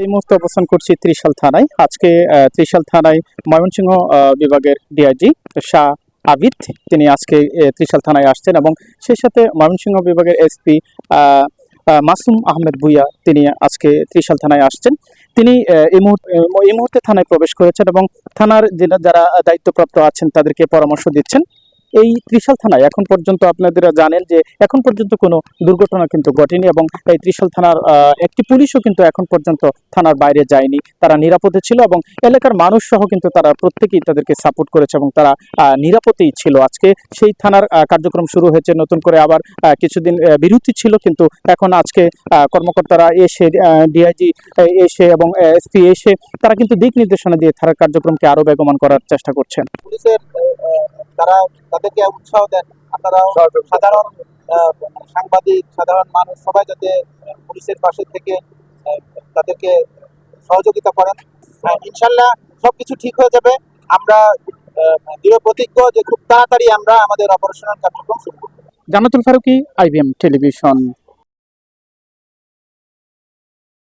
এই মুহূর্তে অবস্থান করছি ত্রিশাল থানায়। আজকে ত্রিশাল থানায় ময়মনসিংহ বিভাগের ডিআইজি শাহ আবিদ, তিনি আজকে ত্রিশাল থানায় আসছেন এবং সেই সাথে ময়মনসিংহ বিভাগের এসপি মাসুম আহমেদ ভুইয়া, তিনি আজকে ত্রিশাল থানায় আসছেন। তিনি এই মুহূর্তে এই মুহূর্তে থানায় প্রবেশ করেছেন এবং থানার যারা দায়িত্বপ্রাপ্ত আছেন, তাদেরকে পরামর্শ দিচ্ছেন। এই ত্রিশাল থানায় এখন পর্যন্ত আপনারা জানেন যে এখন পর্যন্ত কোনো দুর্ঘটনা কিন্তু ঘটেনি এবং এই ত্রিশাল থানার একটি পুলিশও কিন্তু এখন পর্যন্ত থানার বাইরে যায়নি। তারা নিরাপদে ছিল এবং এলাকার মানুষ সহ কিন্তু তারা প্রত্যেকেই তাদেরকে সাপোর্ট করেছে এবং তারা নিরাপদেই ছিল। আজকে সেই থানার কার্যক্রম শুরু হয়েছে, নতুন করে আবার কিছুদিন বিরতি ছিল কিন্তু এখন আজকে কর্মকর্তারা এসে ডিআইজি এসে এবং এসপি এসে তারা কিন্তু দিক নির্দেশনা দিয়ে থানার কার্যক্রমকে আরও বেগমান করার চেষ্টা করছেন। পুলিশের তারা তাদেরকে উৎসাহ দেন। আপনারা সাধারণ সাংবাদিক সাধারণ মানুষ সবাই যাতে পুলিশের পাশে থেকে আহ, তাদেরকে সহযোগিতা করেন। আহ, ইনশাল্লাহ সবকিছু ঠিক হয়ে যাবে। আমরা দৃঢ় প্রতিজ্ঞ যে খুব তাড়াতাড়ি আমরা আমাদের অপারেশনাল কার্যক্রম শুরু করব। Jannatul Faruki IBM television.